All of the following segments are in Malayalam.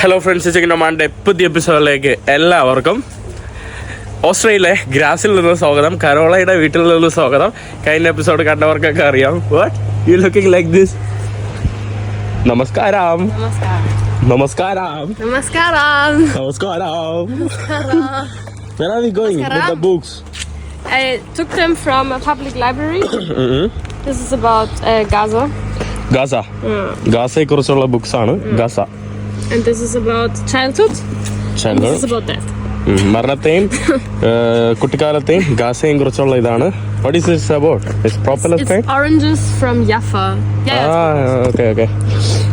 ഹലോ ഫ്രണ്ട്സ് ചിക്കനമാന്റെ പുതിയ എപ്പിസോഡിലേക്ക് എല്ലാവർക്കും ഓസ്ട്രേലിയയിലെ ഗ്രാസിൽ നിന്ന് സ്വാഗതം കരോളയുടെ വീട്ടിൽ നിന്ന് സ്വാഗതം. കഴിഞ്ഞ എപ്പിസോഡ് കണ്ടവർക്കൊക്കെ അറിയാം. What you looking like this നമസ്കാരം. നമസ്കാരം. നമസ്കാരം. നമസ്കാരം. Where are we going? With the books? I took them from a public library. Mhm. This is about uh, Gaza. Gaza ഗാസയെ കുറിച്ചുള്ള ബുക്സ് ആണ്. Gaza And this is about childhood. And this is about death. ഉം. മരണത്തെയും ഏഹ്, കുട്ടിക്കാലത്തെയും ഗാസയെയും കുറിച്ചുള്ള ഇതാണ്. What is this about it's proper It's oranges from Jaffa. ആ it's ഓക്കെ ഓക്കെ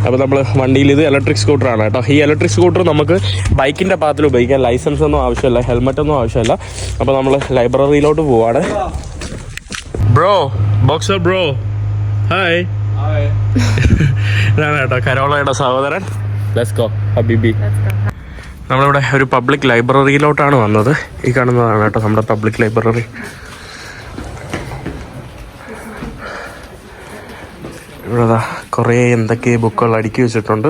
അപ്പോൾ നമ്മൾ വണ്ടിയിൽ ഇത് ഇലക്ട്രിക് സ്കൂട്ടറാണ് കേട്ടോ. ഈ ഇലക്ട്രിക് സ്കൂട്ടർ നമുക്ക് ബൈക്കിന്റെ പാത്തിൽ ഉപയോഗിക്കാം. ലൈസൻസ് ഒന്നും ആവശ്യമില്ല ഹെൽമെറ്റ് ഒന്നും ആവശ്യമില്ല. അപ്പോൾ നമ്മൾ ലൈബ്രറിയിലോട്ട് പോവാണ്. ബ്രോ ബോക്സർ ബ്രോ ഹായ് ഇതാണ് കേട്ടോ കരോളയുടെ സഹോദരൻ. ലെറ്റ്സ് ഗോ ഹബീബി. നമ്മളിവിടെ ഒരു പബ്ലിക് ലൈബ്രറിയിലോട്ടാണ് വന്നത് ഈ കാണുന്നതാണ് കേട്ടോ നമ്മുടെ പബ്ലിക് ലൈബ്രറി ഇവിടെ കുറേ എന്തൊക്കെ ബുക്കുകൾ അടുക്കി വെച്ചിട്ടുണ്ട്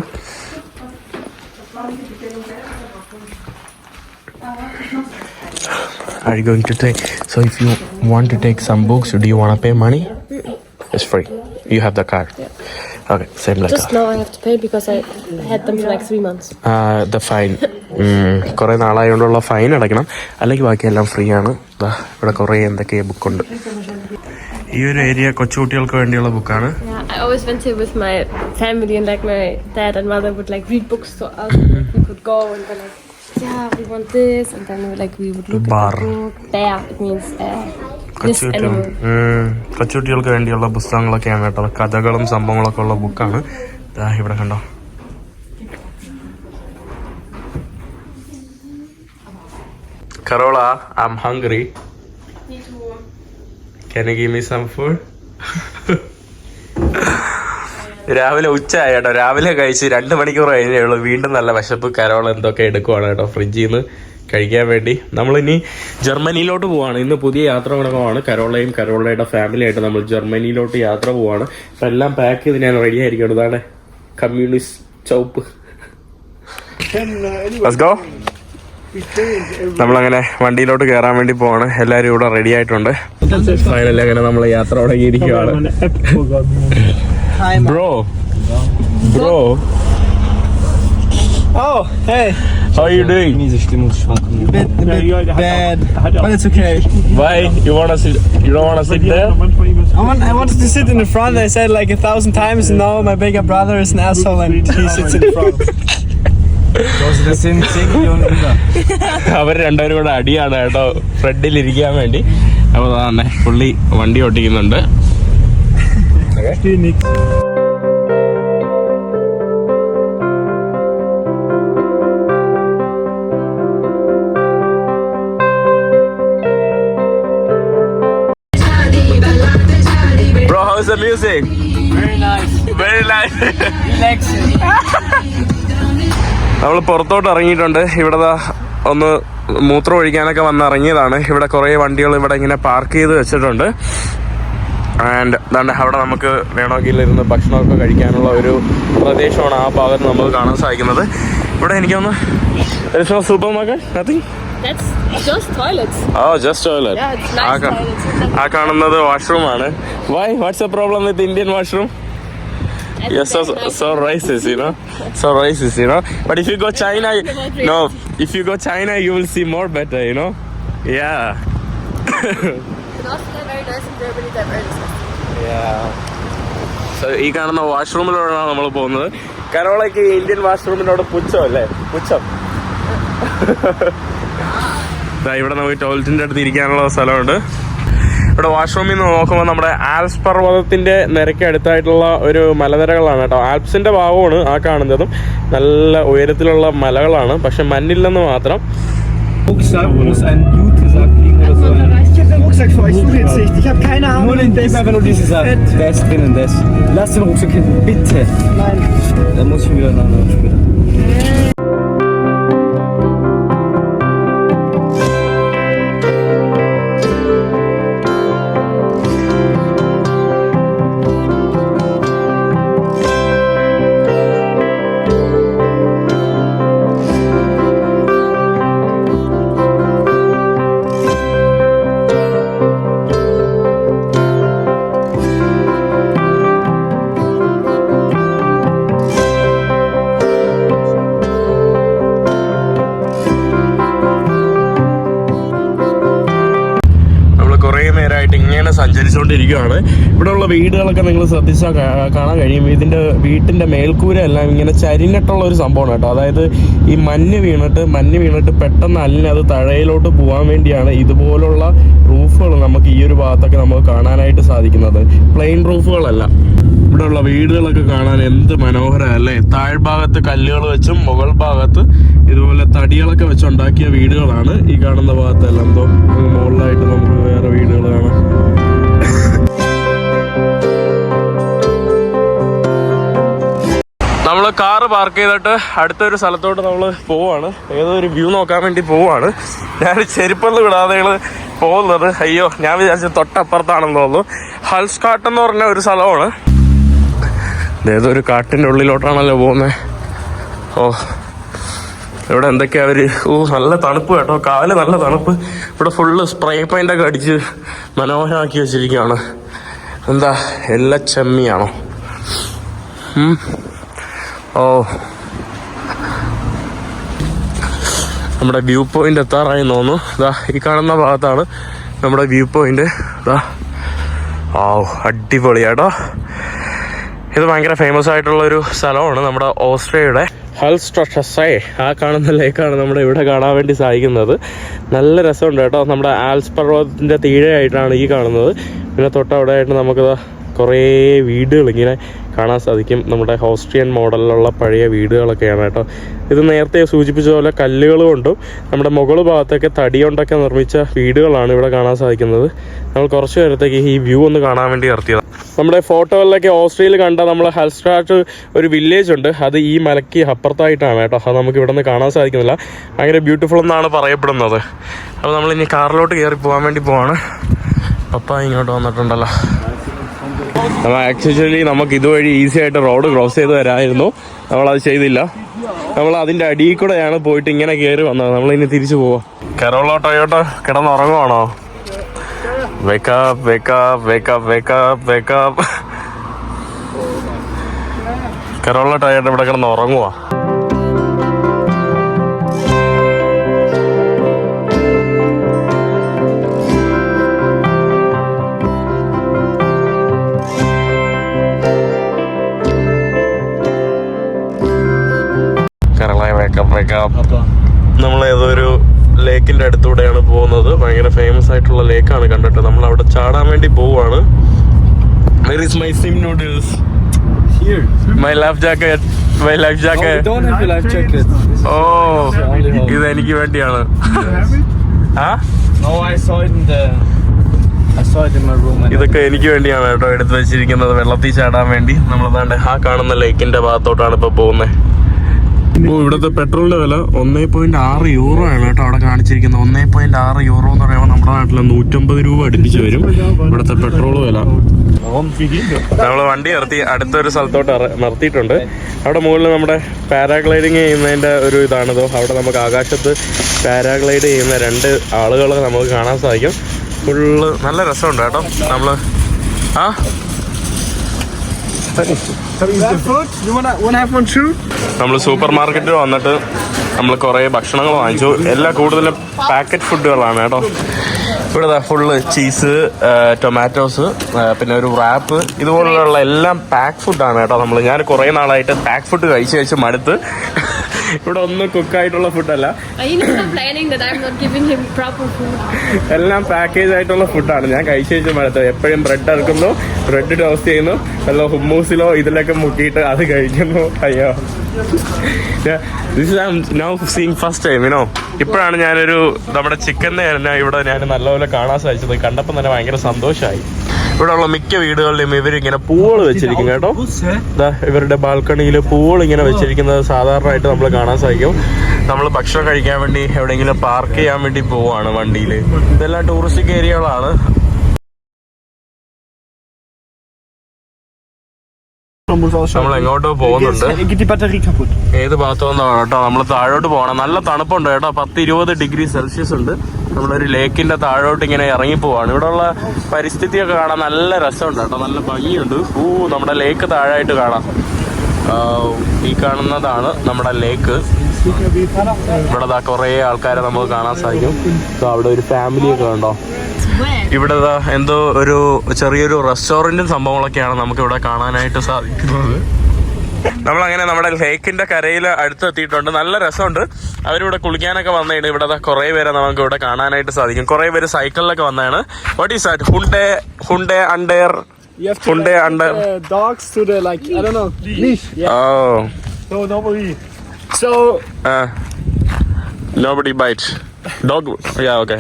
Are you going to take? So if you want to take some books, do you want to pay money? It's free. You have the card. Okay, same like Just now I have to pay because I had them for like three months. Uh, the fine. കുറേ നാളായതുകൊണ്ടുള്ള ഫൈൻ അടയ്ക്കണം അല്ലെങ്കിൽ ബാക്കിയെല്ലാം ഫ്രീ ആണ് ദാ ഇവിടെ കുറേ എന്തൊക്കെ ബുക്കുണ്ട് ഈ ഒരു ഏരിയ കൊച്ചുകുട്ടികൾക്ക് വേണ്ടിയുള്ള ബുക്കാണ് Yeah, I always went here with my family and like my dad and mother would like read books to us. we could go and be like, yeah, we want this, and then we like we would look Bar. at the book. Bear, it means uh, കൊച്ചുകുട്ടികൾക്ക് വേണ്ടിയുള്ള പുസ്തകങ്ങളൊക്കെയാണ് കേട്ടോ. കഥകളും സംഭവങ്ങളൊക്കെ ഉള്ള ബുക്കാണ്. ഇവിടെ കണ്ടോ. Carola I am hungry can give me some food? രാവിലെ ഉച്ചയായി കേട്ടോ. രാവിലെ കഴിച്ച് രണ്ട് മണിക്കൂർ കഴിഞ്ഞേ ഉള്ളൂ. വീണ്ടും നല്ല വിശപ്പ് കരോൾ എന്തൊക്കെ എടുക്കുവാണ് കേട്ടോ ഫ്രിഡ്ജിൽ നിന്ന് കഴിക്കാൻ വേണ്ടി. നമ്മളിനി ജർമ്മനിയിലോട്ട് പോവാണ്. ഇന്ന് പുതിയ യാത്ര തുടങ്ങുവാണ് കരോളയും കരോളയുടെ ഫാമിലി ആയിട്ട് നമ്മൾ ജർമ്മനിയിലോട്ട് യാത്ര പോവാണ്. അപ്പം എല്ലാം പാക്ക് ചെയ്ത് ഞാൻ റെഡി ആയിരിക്കണം ഇതാണ് കമ്മ്യൂണിസ്റ്റ് ചൗപ്പ്. നമ്മളങ്ങനെ വണ്ടിയിലോട്ട് കയറാൻ വേണ്ടി പോവാണ്. എല്ലാവരും ഇവിടെ റെഡി ആയിട്ടുണ്ട്. ഫൈനലി അങ്ങനെ നമ്മൾ യാത്ര തുടങ്ങിയിരിക്കുകയാണ്. Bro bro Oh, hey. how are you doing A bit, a bit bad, but it's okay. why you wanna sit you don't wanna sit there I, want, I wanted to sit in the front. I said like a thousand times, and now my bigger brother is an asshole and he sits in the front. Das sind 10 Millionen Inder. അവർ രണ്ടുപേരും കൂടെ അടിയാണ് കേട്ടോ ഫ്രണ്ടിൽ ഇരിക്കാൻ വേണ്ടി അപ്പോൾ തന്നെ പുള്ളി വണ്ടി ഓട്ടിക്കുന്നുണ്ട് നമ്മൾ പുറത്തോട്ട് ഇറങ്ങിയിട്ടുണ്ട്. ഇവിടെ ഒന്ന് മൂത്രം ഒഴിക്കാനൊക്കെ വന്ന് ഇറങ്ങിയതാണ്. ഇവിടെ കുറേ വണ്ടികൾ ഇവിടെ ഇങ്ങനെ പാർക്ക് ചെയ്ത് വെച്ചിട്ടുണ്ട്. ആൻഡ് ദാണ്ട് അവിടെ നമുക്ക് വേണമെങ്കിൽ ഇരുന്ന് ഭക്ഷണമൊക്കെ കഴിക്കാനുള്ള ഒരു പ്രദേശമാണ് ആ ഭാഗത്ത് നമുക്ക് കാണാൻ സാധിക്കുന്നത്. ഇവിടെ എനിക്കൊന്ന് സൂപ്പർ മാർക്കറ്റ് നത്തിങ് ആ കാണുന്നത് വാഷ്റൂം ആണ്. Why what's a problem with Indian washroom Yes, so, so racist, you know. So racist, you know. But if you go China, no. If you go China, you will see more better, you know. Yeah. So ഈ കാണുന്ന വാഷ്റൂമിലൂടെയാണ് നമ്മൾ പോകുന്നത് കരോളയ്ക്ക് ഇന്ത്യൻ വാഷ്റൂമിനോട് പുച്ഛം അല്ലേ പുച്ഛം ഇവിടെ നമുക്ക് ടോയ്ലറ്റിന്റെ അടുത്ത് ഇരിക്കാനുള്ള സ്ഥലമുണ്ട് ഇവിടെ വാഷ്റൂമിൽ നിന്ന് നോക്കുമ്പോൾ നമ്മുടെ ആൽസ് പർവതത്തിന്റെ നിരക്ക് അടുത്തായിട്ടുള്ള ഒരു മലനിരകളാണ് കേട്ടോ ആൽപ്സിന്റെ ഭാഗമാണ് ആ കാണുന്നതും നല്ല ഉയരത്തിലുള്ള മലകളാണ് പക്ഷെ മഞ്ഞില്ലെന്ന് മാത്രം Rucksack für euch. Suche jetzt nicht. Ich hab keine Ahnung. Nur den, gib einfach nur diesen Sack. Der ist drinnen, der ist. Lass den Rucksack hinten, bitte. Nein. Dann muss ich wieder nachher später. ഇവിടെയുള്ള വീടുകളൊക്കെ നിങ്ങൾ ശ്രദ്ധിച്ചാൽ കാണാൻ കഴിയും. ഇതിന്റെ വീട്ടിന്റെ മേൽക്കൂര എല്ലാം ഇങ്ങനെ ചരിഞ്ഞിട്ടുള്ള ഒരു സംഭവമാണ് കേട്ടോ. അതായത് ഈ മഞ്ഞ് വീണിട്ട് മഞ്ഞ് വീണിട്ട് പെട്ടെന്ന് അല്ലെങ്കിൽ അത് തഴയിലോട്ട് പോകാൻ വേണ്ടിയാണ് ഇതുപോലുള്ള റൂഫുകൾ നമുക്ക് ഈ ഒരു ഭാഗത്തൊക്കെ നമുക്ക് കാണാനായിട്ട് സാധിക്കുന്നത്. പ്ലെയിൻ റൂഫുകളല്ല. ഇവിടെയുള്ള വീടുകളൊക്കെ കാണാൻ എന്ത് മനോഹരമല്ലേ താഴ്ഭാഗത്ത് കല്ലുകൾ വെച്ചും മുകൾ ഭാഗത്ത് ഇതുപോലെ തടികളൊക്കെ വെച്ചുണ്ടാക്കിയ വീടുകളാണ് ഈ കാണുന്ന ഭാഗത്തെല്ലാം. എന്തോ മുകളിലായിട്ട് നമുക്ക് വേറെ വീടുകൾ കാണാം. നമ്മൾ കാറ് പാർക്ക് ചെയ്തിട്ട് അടുത്തൊരു സ്ഥലത്തോട്ട് നമ്മൾ പോവാണ്. ഏതോ ഒരു വ്യൂ നോക്കാൻ വേണ്ടി പോവാണ്. ഞാൻ ചെരുപ്പൊന്നും വിടാതെ പോകുന്നത്. അയ്യോ ഞാൻ വിചാരിച്ച തൊട്ടപ്പുറത്താണെന്ന് തോന്നുന്നു. ഹൾസ്കാട്ട് എന്ന് പറഞ്ഞ ഒരു സ്ഥലമാണ്. ഏതോ ഒരു കാട്ടിന്റെ ഉള്ളിലോട്ടാണല്ലോ പോകുന്നത് ഓ ഇവിടെ എന്തൊക്കെയാ അവർ? ഓ നല്ല തണുപ്പ് കേട്ടോ. കാൽ നല്ല തണുപ്പ്. ഇവിടെ ഫുള്ള് സ്പ്രേ പെയിന്റ് ഒക്കെ അടിച്ച് മനോഹരമാക്കി വെച്ചിരിക്കുകയാണ്. എന്താ എല്ലാ ചെമ്മിയാണോ. ഓ. നമ്മുടെ വ്യൂ പോയിന്റ് എത്താറായി തോന്നുന്നു. ഇതാ ഈ കാണുന്ന ഭാഗത്താണ് നമ്മുടെ വ്യൂ പോയിന്റ്. ഇതാ ആ അടിപൊളിയാട്ടോ. ഇത് ഭയങ്കര ഫേമസ് ആയിട്ടുള്ള ഒരു സ്ഥലമാണ് നമ്മുടെ ഓസ്ട്രേലിയയുടെ ഹൽസ്ട്രഷസേ ആ കാണുന്ന ലേക്കാണ് നമ്മുടെ ഇവിടെ കാണാൻ വേണ്ടി സാധിക്കുന്നത്. നല്ല രസമുണ്ട് കേട്ടോ. നമ്മുടെ ആൽസ് പർവതത്തിന്റെ തീഴയായിട്ടാണ് ഈ കാണുന്നത്. പിന്നെ തൊട്ടവിടെ ആയിട്ട് നമുക്ക് കുറേ വീടുകൾ ഇങ്ങനെ കാണാൻ സാധിക്കും. നമ്മുടെ ഹോസ്ട്രിയൻ മോഡലിലുള്ള പഴയ വീടുകളൊക്കെയാണ് കേട്ടോ. ഇത് നേരത്തെ സൂചിപ്പിച്ച പോലെ കല്ലുകൾ കൊണ്ടും നമ്മുടെ മുകൾ ഭാഗത്തൊക്കെ തടി കൊണ്ടൊക്കെ നിർമ്മിച്ച വീടുകളാണ് ഇവിടെ കാണാൻ സാധിക്കുന്നത്. നമ്മൾ കുറച്ച് നേരത്തേക്ക് ഈ വ്യൂ ഒന്ന് കാണാൻ വേണ്ടി നിർത്തിയത്. നമ്മുടെ ഫോട്ടോകളിലൊക്കെ ഓസ്ട്രേലിയയിൽ കണ്ട നമ്മൾ ഹൽസ്ട്രാറ്റ് ഒരു വില്ലേജ് ഉണ്ട്. അത് ഈ മലയ്ക്ക് അപ്പുറത്തായിട്ടാണ് കേട്ടോ. അത് നമുക്ക് ഇവിടെ നിന്ന് കാണാൻ സാധിക്കുന്നില്ല. ഭയങ്കര ബ്യൂട്ടിഫുൾ എന്നാണ് പറയപ്പെടുന്നത്. അപ്പോൾ നമ്മൾ ഇനി കാറിലോട്ട് കയറി പോകാൻ വേണ്ടി പോവാണ്. പപ്പ ഇങ്ങോട്ട് വന്നിട്ടുണ്ടല്ലോ. നമ്മൾ ആക്ച്വലി നമുക്ക് ഇതുവഴി ഈസി ആയിട്ട് റോഡ് ക്രോസ് ചെയ്ത് വരാമായിരുന്നു നമ്മളത് ചെയ്തില്ല. നമ്മൾ അതിന്റെ അടിയിൽ കൂടെയാണ് പോയിട്ട് ഇങ്ങനെ കയറി വന്നത്. നമ്മൾ ഇനി തിരിച്ചു പോവാം. Carola Toyota. കിടന്നുറങ്ങുവാണോ? Wake up wake up wake up wake up wake up Carola tired ഇവിടെ കിടന്ന് ഉറങ്ങുവാ വേക്കപ്പ് നമ്മൾ ഏതോ ഒരു ലേക്കിന്റെ അടുത്തൂടെയാണ് പോകുന്നത്. ഭയങ്കര ഫേമസ് ആയിട്ടുള്ള ലേക്കാണ് കണ്ടിട്ട്. നമ്മൾ അവിടെ ചാടാൻ വേണ്ടി പോവാണ്. Jacket. ഓ ഇത് എനിക്ക് വേണ്ടിയാണ്. ഇതൊക്കെ എനിക്ക് വേണ്ടിയാണ് കേട്ടോ എടുത്തു വെച്ചിരിക്കുന്നത് വെള്ളത്തിൽ ചാടാൻ വേണ്ടി. നമ്മളതാണ്ട് ആ കാണുന്ന ലേക്കിന്റെ ഭാഗത്തോട്ടാണ് ഇപ്പൊ പോകുന്നത് ഓ ഇവിടുത്തെ പെട്രോളിന്റെ വില ഒന്നേ പോയിന്റ് ആറ് യൂറോ ആണ് കേട്ടോ അവിടെ കാണിച്ചിരിക്കുന്നത്. ഒന്നേ പോയിന്റ് ആറ് യൂറോ എന്ന് പറയുമ്പോൾ നമ്മുടെ നാട്ടിൽ നൂറ്റമ്പത് രൂപ അടുപ്പിച്ച് വരും. ഇവിടുത്തെ പെട്രോൾ വില. നമ്മൾ വണ്ടി നിർത്തി അടുത്തൊരു സ്ഥലത്തോട്ട് നിർത്തിയിട്ടുണ്ട്. അവിടെ മുകളിൽ നമ്മുടെ പാരാഗ്ലൈഡിങ് ചെയ്യുന്നതിന്റെ ഒരു ഇതാണിതോ. അവിടെ നമുക്ക് ആകാശത്ത് പാരാഗ്ലൈഡ് ചെയ്യുന്ന രണ്ട് ആളുകളെ നമുക്ക് കാണാൻ സാധിക്കും. ഫുള്ള് നല്ല രസമുണ്ട് കേട്ടോ. നമ്മൾ ആ food? You wanna wanna have one too? നമ്മൾ സൂപ്പർ മാർക്കറ്റിൽ വന്നിട്ട് നമ്മൾ കുറേ ഭക്ഷണങ്ങൾ വാങ്ങിച്ചു. എല്ലാ കൂടുതലും പാക്കറ്റ് ഫുഡുകളാണ് കേട്ടോ. ഇവിടെ ഫുള്ള് ചീസ് ടൊമാറ്റോസ് പിന്നെ ഒരു റാപ്പ് ഇതുപോലുള്ള എല്ലാം പാക്ക് ഫുഡാണ് കേട്ടോ നമ്മൾ ഞാൻ കുറേ നാളായിട്ട് പാക്ക് ഫുഡ് കഴിച്ച് കഴിച്ച് മടുത്ത് ഇവിടെ ഒന്നും കുക്കായിട്ടുള്ള ഫുഡല്ല? എല്ലാം പാക്കേജ് ആയിട്ടുള്ള ഫുഡാണ് ഞാൻ കഴിച്ചു കഴിച്ച് മടുത്തത് എപ്പോഴും ബ്രെഡ് ഇറക്കുന്നു ബ്രെഡ് ടോസ്റ്റ് ചെയ്യുന്നു വല്ല ഹുമ്മൂസിലോ ഇതിലൊക്കെ മുക്കിയിട്ട് അത് കഴിക്കുന്നു. അയ്യോ. ഫസ്റ്റ് ടൈം യുനോ ഇപ്പോഴാണ് ഞാനൊരു നമ്മുടെ ചിക്കൻ തന്നെ ഇവിടെ ഞാൻ നല്ലപോലെ കാണാൻ സാധിച്ചത്. കണ്ടപ്പോൾ തന്നെ ഭയങ്കര സന്തോഷമായി. ഇവിടെ ഉള്ള മിക്ക വീടുകളിലും ഇവരിങ്ങനെ പൂവുകൾ വെച്ചിരിക്കും കേട്ടോ. ഇവരുടെ ബാൽക്കണിയിൽ പൂവുകൾ ഇങ്ങനെ വെച്ചിരിക്കുന്നത് സാധാരണയായിട്ട് നമ്മൾ കാണാൻ സാധിക്കും. നമ്മൾ ഭക്ഷണം കഴിക്കാൻ വേണ്ടി എവിടെയെങ്കിലും പാർക്ക് ചെയ്യാൻ വേണ്ടി പോവാണ് വണ്ടിയിൽ ഇതെല്ലാം ടൂറിസ്റ്റിക് ഏരിയകളാണ് നമ്മൾ എങ്ങോട്ടോ പോകുന്നുണ്ട്? ഏത് ഭാഗത്തു നിന്നാണ് കേട്ടോ. നമ്മൾ താഴോട്ട് പോകണം. നല്ല തണുപ്പുണ്ട് കേട്ടോ. പത്ത് ഇരുപത് ഡിഗ്രി സെൽഷ്യസ് ഉണ്ട്. നമ്മളൊരു ലേക്കിന്റെ താഴോട്ട് ഇങ്ങനെ ഇറങ്ങി പോവാണ് ഇവിടെ ഉള്ള പരിസ്ഥിതിയൊക്കെ കാണാൻ നല്ല രസമുണ്ട് കേട്ടോ. നല്ല ഭംഗിയുണ്ട്. ഊ നമ്മുടെ ലേക്ക് താഴായിട്ട് കാണാം. ഈ കാണുന്നതാണ് നമ്മുടെ ലേക്ക് ഇവിടെ കുറേ ആൾക്കാരെ നമുക്ക് കാണാൻ സാധിക്കും. അവിടെ ഒരു ഫാമിലിയൊക്കെ കണ്ടോ ഇവിടെ ദാ എന്തോ ഒരു ചെറിയൊരു റെസ്റ്റോറന്റും സംഭവങ്ങളൊക്കെയാണ് നമുക്ക് ഇവിടെ കാണാനായിട്ട് സാധിക്കുന്നത്. നമ്മളങ്ങനെ നമ്മുടെ ലേക്കിന്റെ കരയിൽ അടുത്തെത്തിയിട്ടുണ്ട്. നല്ല രസമുണ്ട്. അവരിവിടെ കുളിക്കാനൊക്കെ വന്നതാണ് ഇവിടെ കുറെ പേരെ നമുക്ക് ഇവിടെ കാണാനായിട്ട് സാധിക്കും. കുറേ പേര് സൈക്കിളിലൊക്കെ വന്നതാണ്. വാട്ട് ഈസ് ദാറ്റ് ഹുണ്ടേ ഹുണ്ടേ അണ്ടേർ ഹുണ്ടേ under dogs to the like I dogs നോ the like I don't know. Leash. Yeah. Oh So nobody so nobody bite dog yeah okay.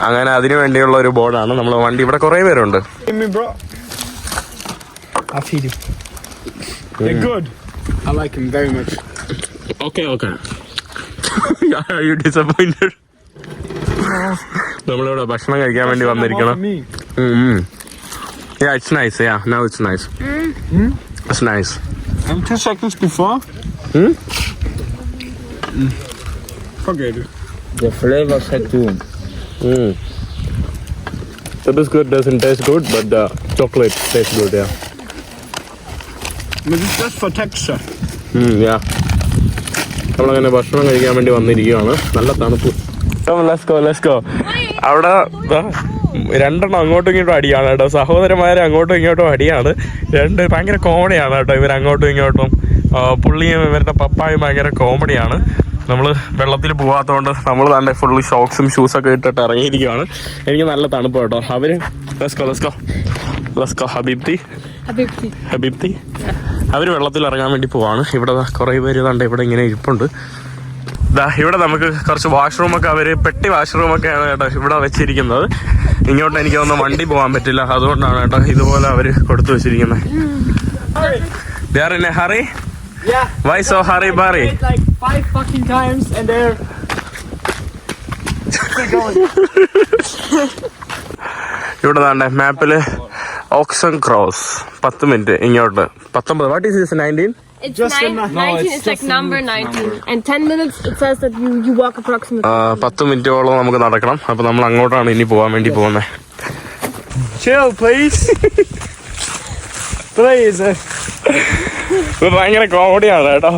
അങ്ങനെ അതിനു വേണ്ടിയുള്ള ഒരു ബോർഡാണ് നമ്മൾ വണ്ടി ഇവിടെ കുറേ പേരുണ്ട് നമ്മളിവിടെ ഭക്ഷണം കഴിക്കാൻ വേണ്ടി വന്നിരിക്കണം Yeah, it's nice. Yeah, now it's nice. Mm. It's nice. And two seconds before. Hmm? Mm. Forget it. The flavor set too. Mm. The biscuit doesn't taste good, but the chocolate tastes good, yeah. But it's just for texture. Mm, yeah. നമ്മളങ്ങനെ ഭക്ഷണം കഴിക്കാൻ വേണ്ടി വന്നിരിക്കുകയാണ് നല്ല തണുപ്പ് ലെസ്കോ ലെസ്കോ അവിടെ രണ്ടെണ്ണം അങ്ങോട്ടും ഇങ്ങോട്ടും അടിയാണ് കേട്ടോ സഹോദരന്മാരെ അങ്ങോട്ടും ഇങ്ങോട്ടും അടിയാണ് രണ്ട് ഭയങ്കര കോമഡിയാണ് കേട്ടോ ഇവർ അങ്ങോട്ടും ഇങ്ങോട്ടും പുള്ളിയും ഇവരുടെ പപ്പായും ഭയങ്കര കോമഡിയാണ് നമ്മൾ വെള്ളത്തിൽ പോകാത്തതുകൊണ്ട് നമ്മൾ തന്നെ ഫുൾ ഷോക്സും ഷൂസൊക്കെ ഇട്ടിട്ട് ഇറങ്ങിയിരിക്കുകയാണ് എനിക്ക് നല്ല തണുപ്പ് കേട്ടോ. അവർ? ലെസ്കോ ലെസ്കോ ലെസ്കോ ഹബീബ്തി. ഹബീബ്തി. അവർ വെള്ളത്തിൽ ഇറങ്ങാൻ വേണ്ടി പോവാണ്. ഇവിടെ കുറെ പേര് തണ്ട ഇവിടെ ഇങ്ങനെ ഇരിപ്പുണ്ട്. ദാ ഇവിടെ നമുക്ക് കുറച്ച് വാഷ്റൂമൊക്കെ അവർ പെട്ടി വാഷ്റൂം വാഷ്റൂമൊക്കെയാണ് കേട്ടോ ഇവിടെ വെച്ചിരിക്കുന്നത്. ഇങ്ങോട്ട് എനിക്ക് തോന്നുന്നു വണ്ടി പോകാൻ പറ്റില്ല. അതുകൊണ്ടാണ് കേട്ടോ ഇതുപോലെ അവർ കൊടുത്തു വെച്ചിരിക്കുന്നത്. Hurry Yeah. Why so hurry ബാറി Like five fucking times and they're. ഇവിടെ താണ്ടെ മാപ്പിൽ ഓക്സൺ ക്രോസ് പത്ത് മിനിറ്റ് ഇങ്ങോട്ട് പത്തൊമ്പത് what is this nineteen It's Just nine, a nu- 19, it's, like number 19. And 10 minutes, it says that you, you walk approximately. പത്ത് മിനിറ്റോളം നമുക്ക് നടക്കണം അപ്പൊ നമ്മൾ അങ്ങോട്ടാണ് ഇനി പോകാൻ വേണ്ടി പോകുന്നത് Chill, please. ഇത് ഭയങ്കര കോമഡിയാണ് കേട്ടോ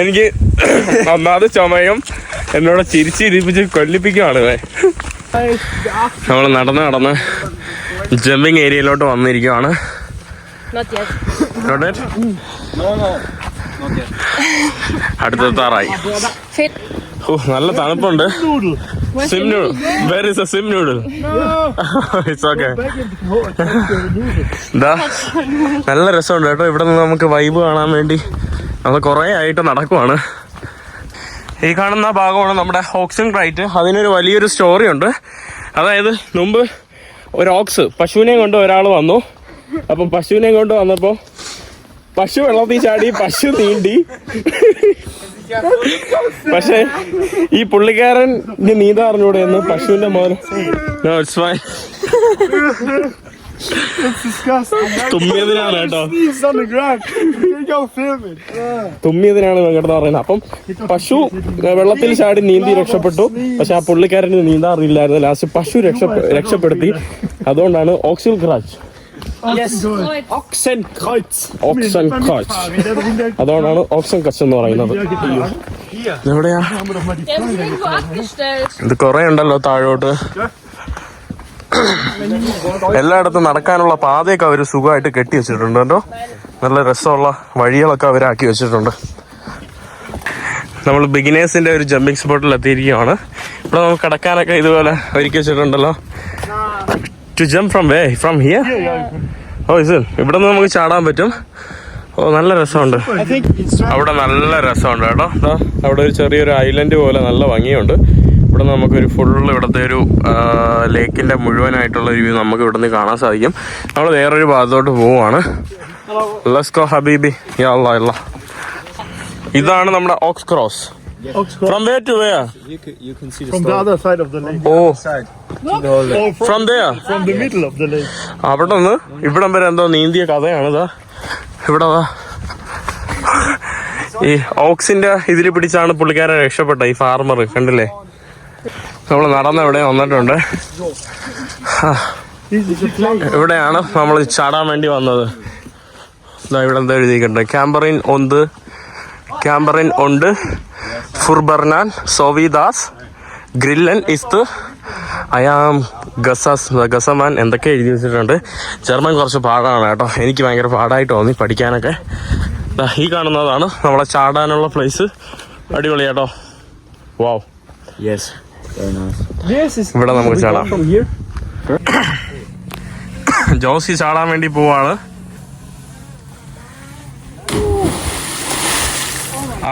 എനിക്ക് ഒന്നാമത് ചുമയും എന്നോട് ചിരിച്ചിരിപ്പിച്ച് കൊല്ലിപ്പിക്കുവാണ് നമ്മൾ. നമ്മൾ നടന്ന് നടന്ന് ജമ്പിങ് ഏരിയയിലോട്ട് വന്നിരിക്കുവാണ് അടുത്ത താറായി. അടുത്തെത്താറായി. ഓ നല്ല തണുപ്പുണ്ട്. SIM noodle where is a SIM noodle it's okay ഇതാ നല്ല രസമുണ്ട് കേട്ടോ. ഇവിടെ നിന്ന് നമുക്ക് വൈബ് കാണാൻ വേണ്ടി നമ്മൾ കുറേ ആയിട്ട് നടക്കുവാണ്. ഈ കാണുന്ന ഭാഗമാണ് നമ്മുടെ ഓക്സിജൻ ക്രൈറ്റ് അതിനൊരു വലിയൊരു സ്റ്റോറി ഉണ്ട്. അതായത് മുമ്പ് ഒരു ഓക്സ് പശുവിനെ കൊണ്ട് ഒരാൾ വന്നു. അപ്പം പശുവിനെ കൊണ്ട് വന്നപ്പോൾ പശു വെള്ളത്തിൽ ചാടി പശു നീന്തി. പക്ഷേ ഈ പുള്ളിക്കാരൻ നീന്താ അറിഞ്ഞൂടെ എന്ന് പശുവിന്റെ മോൻ. തുമ്മിയതിനാണ് കേട്ടോ. തുമ്മിയതിനാണ് വെങ്കടന്ന് പറയുന്നത്. അപ്പം പശു വെള്ളത്തിൽ ചാടി നീന്തി രക്ഷപ്പെട്ടു. പക്ഷെ ആ പുള്ളിക്കാരന് നീന്താൻ അറിയില്ലായിരുന്നു. ലാസ്റ്റ് പശു രക്ഷപ്പെ- രക്ഷപ്പെടുത്തി. അതുകൊണ്ടാണ് ഓക്സിൽ ക്രാച്ച് Yes. Oxen Kreuz. അതുകൊണ്ടാണ് ഓക്സൻ കച്ച് എന്ന് പറയുന്നത്. എവിടെയാ. ഇത് കൊറേ ഉണ്ടല്ലോ താഴോട്ട്. എല്ലായിടത്തും നടക്കാനുള്ള പാതയൊക്കെ അവർ സുഖമായിട്ട് കെട്ടി വെച്ചിട്ടുണ്ട് കേട്ടോ നല്ല രസമുള്ള വഴികളൊക്കെ അവരാക്കി വെച്ചിട്ടുണ്ട്. നമ്മൾ ബിഗിനേഴ്സിന്റെ ഒരു ജമ്പിങ് സ്പോട്ടിൽ എത്തിയിരിക്കുകയാണ്. ഇവിടെ നമുക്ക് കിടക്കാനൊക്കെ ഇതുപോലെ ഒരുക്കി വെച്ചിട്ടുണ്ടല്ലോ. To jump from way from here oh ഇസിൽ ഇവിടെ നിന്ന് നമുക്ക് ചാടാൻ പറ്റും. ഓ നല്ല രസമുണ്ട്. അവിടെ നല്ല രസമുണ്ട് കേട്ടോ. അവിടെ ഒരു ചെറിയൊരു ഐലൻഡ് പോലെ നല്ല ഭംഗിയുണ്ട്. ഇവിടെ നമുക്കൊരു ഫുൾ ഇവിടുത്തെ ഒരു ലേക്കിന്റെ മുഴുവനായിട്ടുള്ള ഒരു വ്യൂ നമുക്ക് ഇവിടെ നിന്ന് കാണാൻ സാധിക്കും. നമ്മൾ വേറൊരു ഭാഗത്തോട്ട് പോവുകയാണ് ലസ്കോ ഹബീബി യാ അല്ലാ. ഇതാണ് നമ്മുടെ ox cross from where to where? You can, you can see the from the other side of the lake. Oh side. Oh, from, from there. from the middle of the lake. അവിടെ നിന്ന് ഇവിടം വരെ എന്തോ നീന്തിയ കഥയാണ് ഇതാ. ഇവിടെ ഈ ഓക്സിന്റെ ഇതിൽ പിടിച്ചാണ് പുള്ളിക്കാരൻ രക്ഷപ്പെട്ട ഈ ഫാർമർ കണ്ടില്ലേ? നമ്മൾ നടന്ന് ഇവിടെ വന്നിട്ടുണ്ട്. ഇവിടെയാണ് നമ്മൾ ചാടാൻ വേണ്ടി വന്നത്. ഇവിടെ എന്താ എഴുതിയിട്ടുണ്ട്. ക്യാമ്പറിൻ ഒന്ന് ക്യാമ്പറിൻ ഉണ്ട് ഫുർബർനാൻ സോവിദാസ് ഗ്രില്ലൻ ഇസ്ത് അയാം ഗസസ് ഗസമാൻ എന്തൊക്കെ എഴുതി വെച്ചിട്ടുണ്ട്. ജർമ്മൻ കുറച്ച് പാടാണ് കേട്ടോ. എനിക്ക് ഭയങ്കര പാടായിട്ട് തോന്നി പഠിക്കാനൊക്കെ. ദാ ഈ കാണുന്നതാണ് നമ്മളെ ചാടാനുള്ള പ്ലേസ് അടിപൊളി കേട്ടോ. വാവ് ഇവിടെ നമുക്ക് ചാടാം. ജോസി ചാടാൻ വേണ്ടി പോവാണ്.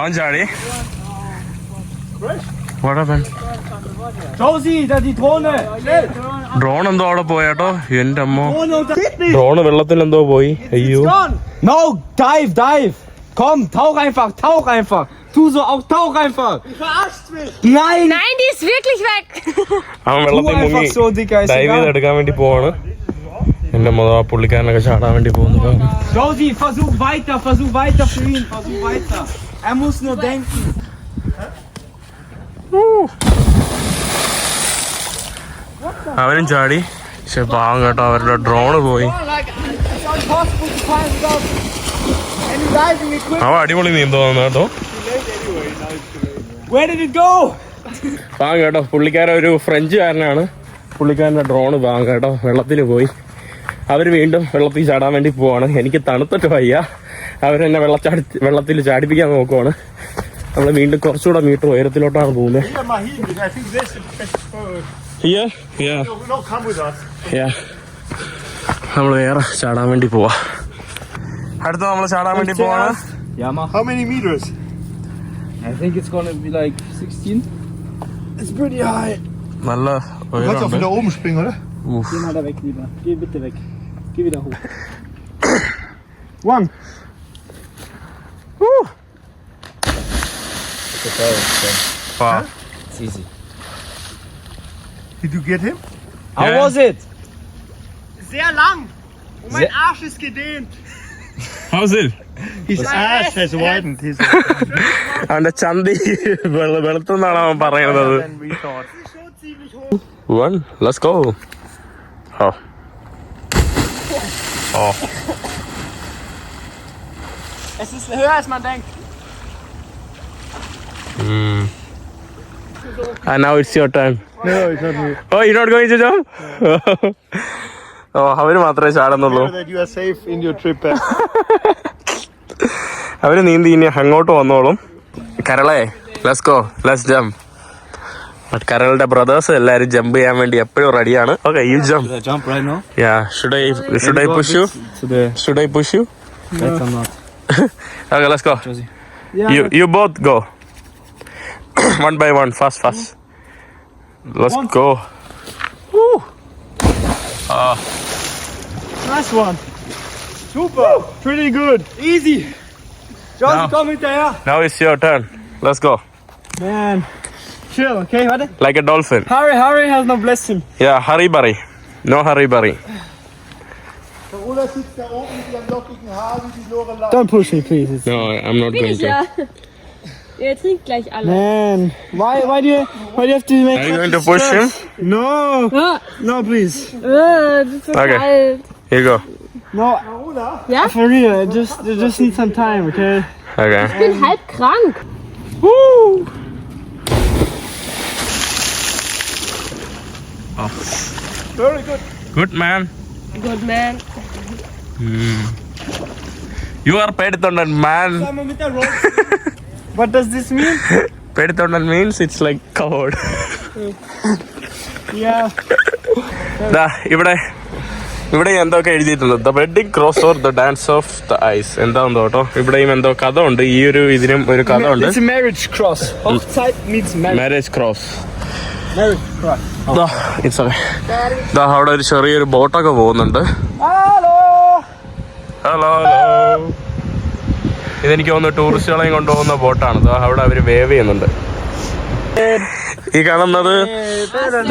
അവൻ ചാടി What happened? Josie, da die Drohne. Schnell. Drone എന്തോ അവിടെ പോയാട്ടോ എന്റെ അമ്മ. ഡ്രോൺ വെള്ളത്തിൽ എന്തോ പോയി അയ്യോ Gone. No, dive, dive. Komm, tauch einfach, tauch einfach. Tu so, auch tauch einfach. Du verarschst mich. Nein. Nein, die ist wirklich weg. അവൻ വെള്ളത്തിൽ മുങ്ങി so, Digga, ist ഡൈവ് ചെയ്ത്. എടുക്കാൻ വേണ്ടി പോവാണ് എന്റെ അമ്മ ആ പുള്ളിക്കാരനൊക്കെ ചാടാൻ വേണ്ടി പോകുന്നു Josie, versuch weiter, versuch weiter für ihn, versuch weiter. Er muss nur denken. അവനും ചാടി. പക്ഷെ പാവം കേട്ടോ അവരുടെ ഡ്രോണ് പോയി. അവൻ അടിപൊളി നീന്തുവാന്ന് കേട്ടോ? പാവം കേട്ടോ പുള്ളിക്കാരൻ ഒരു ഫ്രഞ്ചുകാരനാണ് പുള്ളിക്കാരന്റെ ഡ്രോണ് പാവം കേട്ടോ വെള്ളത്തിൽ പോയി. അവർ വീണ്ടും വെള്ളത്തിൽ ചാടാൻ വേണ്ടി പോവാണ്. എനിക്ക് തണുത്തിട്ട് വയ്യ. അവരെന്നെ വെള്ളച്ചാടി വെള്ളത്തിൽ ചാടിപ്പിക്കാൻ നോക്കുവാണ്. നമ്മൾ വീണ്ടും കുറച്ചുകൂടെ മീറ്റർ ഉയരത്തിലോട്ടാണ് പോകുന്നത്. നമ്മൾ വേറെ ചാടാൻ വേണ്ടി പോവാ അടുത്ത നമ്മൾ ചാടാൻ വേണ്ടി പോവാണ് Ja, mach. How many meters? I think it's gonna be like 16. It's pretty high. നല്ല Du kannst auch ഉയരമുണ്ട് wieder oben springen, oder? Geh mal da weg, lieber. Geh bitte weg. Geh wieder hoch. One. It's okay, it's okay. ആ, It's easy. Did you get him? How Yeah. was it? Sehr lang. Und mein Sehr- Arsch ist gedehnt. ഹൗസിൽ His ass has widened. He's അവന്റെ ചന്തി വെളു- വെളുത്തെന്നാണ് അവൻ പറയുന്നത് than we thought. Schon ziemlich hoch. One let's go oh oh Es ist höher als man denkt. And now it's your turn. No, it's not me. Oh, you're not going to jump? ഓ അവർ മാത്രമേ ചാടുന്നുള്ളൂ Know that you are safe in your trip back. അവർ നീന്തി ഇനി അങ്ങോട്ട് വന്നോളും കരളെ ലെറ്റ്സ് ഗോ ലെറ്റ്സ് ജംപ് കരളുടെ ബ്രദേഴ്സ് എല്ലാരും ജമ്പ് ചെയ്യാൻ വേണ്ടി എപ്പോഴും റെഡിയാണ് okay you jump Should I jump right now? Yeah should I should I push you should I push you. Okay let's go. You you both go. one by one, fast, fast. Let's go. Woo. Ah, Nice one. Super. Pretty good. Easy. Josie, Now. komm hinterher. now it's your turn. Let's go. Man. Chill, okay? Warte. Like a dolphin. Harry, Harry has no blessing. Yeah, hurry burry. No hurry burry. Der Olaf sitzt da oben mit ihrem lockigen Haar wie die Lorelei. Don't push me, please. It's- No, I'm not going to. Ja. Ihr trinkt gleich alle. Man, why, why do you, why do you have to make? Are you going to push him? No, Ah, no, please, äh, das ist so Okay. kalt. Here you go. no. Ja? For real, I just, I just need some time, okay? Okay. Ich bin halb krank. Very good. Good man. Good man. You are man. Mit der Rope. What does this mean? Peditondan means it's like covered. Yeah. ഇവിടെ ഇവിടെ എന്തൊക്കെ എഴുതിയിട്ടുണ്ട് the wedding cross or the dance of the ice എന്താണെന്നോ കേട്ടോ ഇവിടെയും എന്തോ കഥ ഉണ്ട് ഈ ഒരു ഇതിനും ഒരു കഥ ഉണ്ട് It's a marriage cross. Hochzeit means marriage. Marriage cross Marriage cross. അവിടെ ഒരു ചെറിയൊരു ബോട്ടൊക്കെ പോകുന്നുണ്ട്. ഹലോ ഹലോ ഇതെനിക്ക് തോന്നുന്നു ടൂറിസ്റ്റുകളെയും കൊണ്ടുപോകുന്ന ബോട്ടാണ്. അവിടെ അവർ വേവ് ചെയ്യുന്നുണ്ട്. ഈ കാണുന്നത്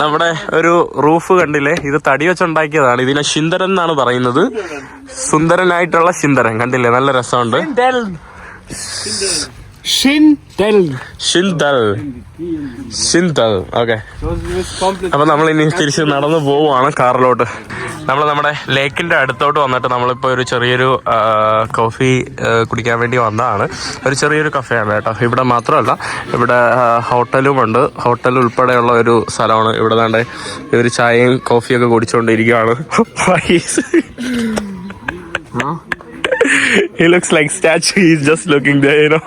നമ്മുടെ ഒരു റൂഫ് കണ്ടില്ലേ? ഇത് തടി വെച്ചുണ്ടാക്കിയതാണ് ഇതിനെ ശിന്ദരൻ എന്നാണ് പറയുന്നത്. സുന്ദരനായിട്ടുള്ള ശിന്ദരൻ കണ്ടില്ലേ? നല്ല രസമുണ്ട്. ഓക്കെ. അപ്പൊ നമ്മൾ ഇനി തിരിച്ച് നടന്നു പോവുകയാണ് കാറിലോട്ട്. നമ്മൾ നമ്മുടെ ലേക്കിന്റെ അടുത്തോട്ട് വന്നിട്ട് നമ്മളിപ്പോൾ ഒരു ചെറിയൊരു കോഫി കുടിക്കാൻ വേണ്ടി വന്നതാണ് ഒരു ചെറിയൊരു കഫേയാണ് കേട്ടോ ഇവിടെ മാത്രമല്ല ഇവിടെ ഹോട്ടലും ഉണ്ട് ഹോട്ടൽ ഉൾപ്പെടെയുള്ള ഒരു സ്ഥലമാണ് ഇവിടെ ദാണ്ടെ ഇവർ ചായയും കോഫിയൊക്കെ കുടിച്ചുകൊണ്ടിരിക്കുകയാണ് He looks like statue. He's just looking there, you know.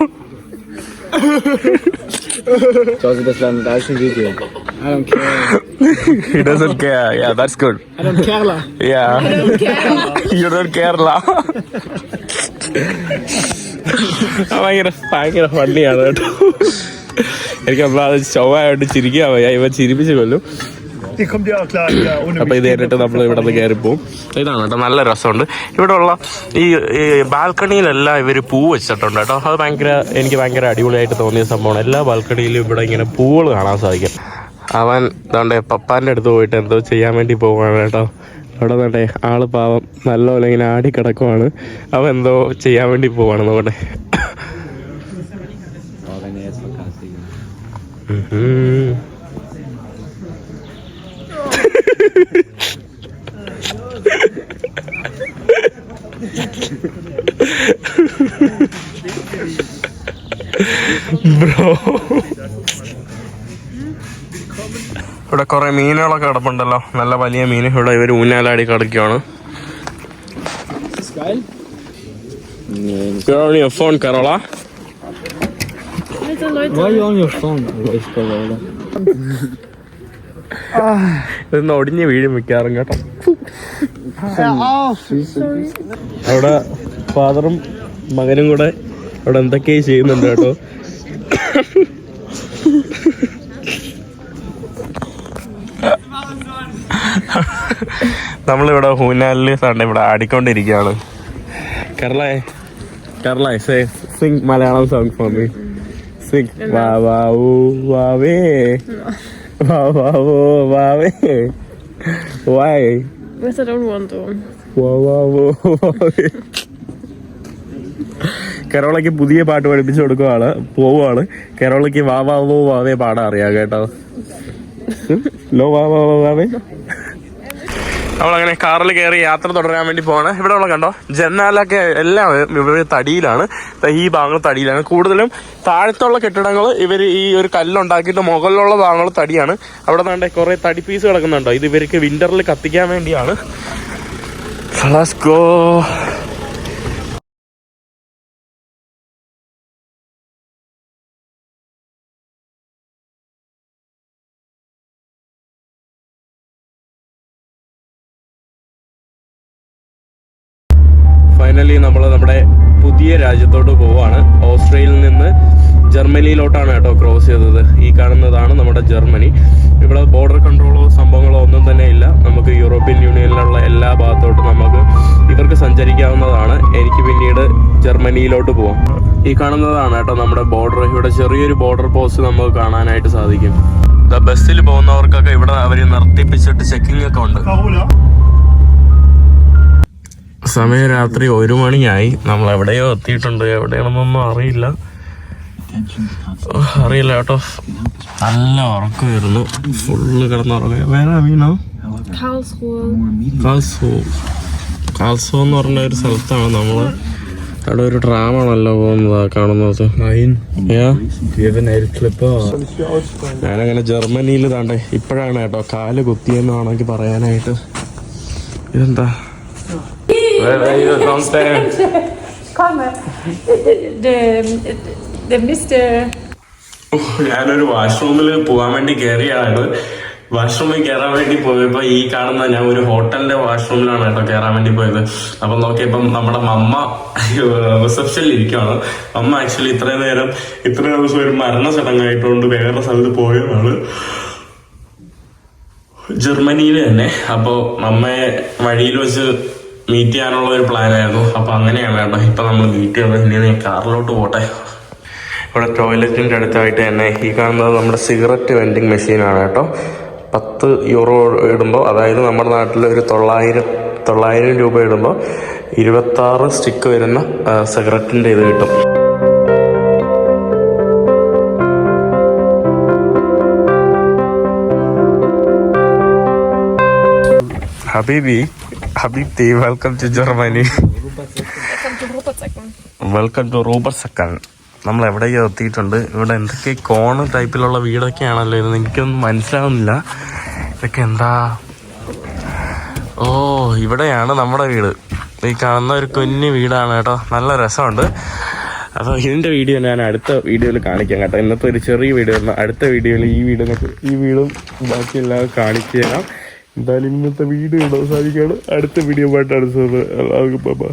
Schau dir das an, da ist Video. I don't care. He doesn't care. Yeah, that's good. I don't care. la. Yeah. I don't care. you don't care, la. ഭയങ്കര ഭയങ്കര ഫണ്ണിയാണ് കേട്ടോ എനിക്ക് അപ്പോൾ അത് ചൊവ്വായിട്ട് ചിരിക്കാൻ വയ്യ ഇവ ചിരിപ്പിച്ച് കൊല്ലും അപ്പൊ ഇത് കഴിഞ്ഞിട്ട് നമ്മൾ ഇവിടെ നിന്ന് കയറി പോകും ഇതാണ് കേട്ടോ നല്ല രസമുണ്ട് ഇവിടെ ഉള്ള ഈ ഈ ബാൽക്കണിയിലെല്ലാം ഇവർ പൂ വെച്ചിട്ടുണ്ട് കേട്ടോ അത് ഭയങ്കര എനിക്ക് ഭയങ്കര അടിപൊളിയായിട്ട് തോന്നിയ സംഭവമാണ് എല്ലാ ബാൽക്കണിയിലും ഇവിടെ ഇങ്ങനെ പൂവുകൾ കാണാൻ സാധിക്കും അവൻ ദാണ്ടെ പപ്പാന്റെ അടുത്ത് പോയിട്ട് എന്തോ ചെയ്യാൻ വേണ്ടി പോവാണ് കേട്ടോ അവിടെ ദാണ്ടെ ആൾ പാവം നല്ലപോലെ ഇങ്ങനെ ആടി കിടക്കുവാണ് അവൻ എന്തോ ചെയ്യാൻ വേണ്ടി പോവാണ്. ഉം. ബ്രോ ഇവിടെ കുറെ മീനുകളൊക്കെ കിടപ്പുണ്ടല്ലോ നല്ല വലിയ മീൻ ഇവിടെ ഇവർ ഊഞ്ഞാലാടി കിടക്കുകയാണ് Ist geil. ഫോൺ കറോള Alter, Leute. Why you on your phone? Alter, ich glaube, oder? ഇതൊന്ന് ഒടിഞ്ഞ് വീഴും മിക്കാറും കേട്ടോ അവിടെ ഫാദറും മകനും കൂടെ അവിടെ എന്തൊക്കെയാ ചെയ്യുന്നുണ്ട് കേട്ടോ നമ്മളിവിടെ ഹൂനാലിൽ തന്നെ ഇവിടെ ആടിക്കൊണ്ടിരിക്കുകയാണ്. കേരളേ കേരളേ say sing Malayalam song for me sing വാ വാ ഊ വാവേ വാ. വാ ഓ വാവേ why Yes, I don't want to. വാ വാ ഓ വാവേ കരോളയ്ക്ക് പുതിയ പാട്ട് പഠിപ്പിച്ചു കൊടുക്കുവാണ് പോവുകയാണ് കരോളയ്ക്ക് വാ വാ വാവേ പാടാൻ അറിയാം കേട്ടോ. ലോ വാവാവോ വാ വാ വാവേ നമ്മളങ്ങനെ കാറിൽ കയറി യാത്ര തുടരാൻ വേണ്ടി പോവാണ്. ഇവിടെ ഉള്ള കണ്ടോ ജന്നാലൊക്കെ എല്ലാം ഇവർ തടിയിലാണ്. ഈ ഭാഗങ്ങൾ തടിയിലാണ്. കൂടുതലും താഴത്തുള്ള കെട്ടിടങ്ങൾ ഇവർ ഈ ഒരു കല്ലുണ്ടാക്കിയിട്ട് മുകളിലുള്ള ഭാഗങ്ങൾ തടിയാണ്. അവിടെ നിന്നാണ്ട് കുറെ തടി പീസ് കിടക്കുന്നുണ്ടോ? ഇത് ഇവർക്ക് വിന്ററിൽ കത്തിക്കാൻ വേണ്ടിയാണ്. Let's പോവാണ് ഓസ്ട്രേലിയയിൽ നിന്ന് ജർമ്മനിയിലോട്ടാണ് കേട്ടോ ക്രോസ് ചെയ്തത്. ഈ കാണുന്നതാണ് നമ്മുടെ ജർമ്മനി. ഇവിടെ ബോർഡർ കൺട്രോളോ സംഭവങ്ങളോ ഒന്നും തന്നെ ഇല്ല. നമുക്ക് യൂറോപ്യൻ യൂണിയനിലുള്ള എല്ലാ ഭാഗത്തോട്ടും നമുക്ക് ഇവർക്ക് സഞ്ചരിക്കാവുന്നതാണ്. എനിക്ക് പിന്നീട് ജർമ്മനിയിലോട്ട് പോവാം. ഈ കാണുന്നതാണ് കേട്ടോ നമ്മുടെ ബോർഡർ ഇവിടെ ചെറിയൊരു ബോർഡർ പോസ്റ്റ് നമുക്ക് കാണാനായിട്ട് സാധിക്കും. ബസ്സിൽ പോകുന്നവർക്കൊക്കെ ഇവിടെ അവർ നിർത്തിപ്പിച്ചിട്ട് ചെക്കിംഗ് ഒക്കെ ഉണ്ട്. സമയം രാത്രി ഒരു മണിയായി. നമ്മൾ എവിടെയോ എത്തിയിട്ടുണ്ട്. എവിടെയാണെന്നൊന്നും അറിയില്ല. അറിയില്ല കേട്ടോ. നല്ല ഉറക്കമായിരുന്നു. ഫുള്ള് കിടന്നുറങ്ങി. വേറെ വീണോ. കാൽസോ കാൽസോ എന്ന് പറഞ്ഞ ഒരു സ്ഥലത്താണ് നമ്മൾ അവിടെ ഒരു ട്രാമാണല്ലോ പോകുന്നത് കാണുന്നത്. ഞാനങ്ങനെ ജർമ്മനിയിൽ താണ്ടേ. ഇപ്പോഴാണ് കേട്ടോ കാൽ കുത്തിയെന്ന് വേണമെങ്കിൽ പറയാനായിട്ട്. ഇതെന്താ? Don't stand. Komme. Der, der Mr. ഞാനൊരു വാഷ്റൂമിൽ പോകാൻ വേണ്ടി കയറിയാണ് വാഷ്റൂമിൽ കയറാൻ വേണ്ടി പോയപ്പോ ഈ കാണുന്ന ഞാൻ ഒരു ഹോട്ടലിന്റെ വാഷ്റൂമിലാണ് കേട്ടോ കയറാൻ വേണ്ടി പോയത് അപ്പൊ നോക്കിയപ്പം നമ്മുടെ മമ്മ റിസപ്ഷനിൽ ഇരിക്കുകയാണ് മമ്മ ആക്ച്വലി ഇത്രയും നേരം ഇത്രയും ദിവസം ഒരു മരണ ചടങ്ങായിട്ടുണ്ട് വേറെ സ്ഥലത്ത് പോയതാണ് ജർമ്മനിയിൽ തന്നെ അപ്പോൾ അമ്മയെ വഴിയിൽ വെച്ച് മീറ്റ് ചെയ്യാനുള്ള ഒരു പ്ലാൻ ആയിരുന്നു. അപ്പൊ അങ്ങനെയാണ് കേട്ടോ. ഇപ്പൊ നമ്മൾ മീറ്റ് ചെയ്യുന്നത് ഇനി കാറിലോട്ട് പോട്ടെ. ഇവിടെ ടോയ്ലറ്റിന്റെ അടുത്തായിട്ട് തന്നെ ഈ കാണുന്നത് നമ്മുടെ സിഗരറ്റ് വെൻഡിങ് മെഷീനാണ് കേട്ടോ. പത്ത് യൂറോ ഇടുമ്പോൾ അതായത് നമ്മുടെ നാട്ടിൽ ഒരു തൊള്ളായിരം തൊള്ളായിരം രൂപ ഇടുമ്പോൾ ഇരുപത്താറ് സ്റ്റിക്ക് വരുന്ന സിഗരറ്റിന്റെ ഇത് കിട്ടും. ഹബീബി Habib welcome to Germany. Welcome to റൂബർ സക്കൻ നമ്മൾ എവിടെയൊക്കെ എത്തിയിട്ടുണ്ട്? ഇവിടെ എന്തൊക്കെ കോണ് ടൈപ്പിലുള്ള വീടൊക്കെയാണല്ലോ ഇത് എനിക്കൊന്നും മനസ്സിലാവുന്നില്ല. ഇതൊക്കെ എന്താ? ഓ ഇവിടെയാണ് നമ്മുടെ വീട്. ഈ കാണുന്ന ഒരു കുഞ്ഞു വീടാണ് കേട്ടോ. നല്ല രസമുണ്ട്. അപ്പോൾ ഇതിന്റെ വീഡിയോ ഞാൻ അടുത്ത വീഡിയോയിൽ കാണിക്കാം കേട്ടോ. ഇന്നത്തെ ഒരു ചെറിയ വീഡിയോ അടുത്ത വീഡിയോയിൽ ഈ വീടിനൊക്കെ ഈ വീടും ബാക്കിയെല്ലാം കാണിച്ചു തരാം. എന്തായാലും ഇന്നത്തെ വീഡിയോ ഇവിടെ അവസാനിക്കുകയാണ്. അടുത്ത വീഡിയോ അടുത്തത് എല്ലാവർക്കും ബൈ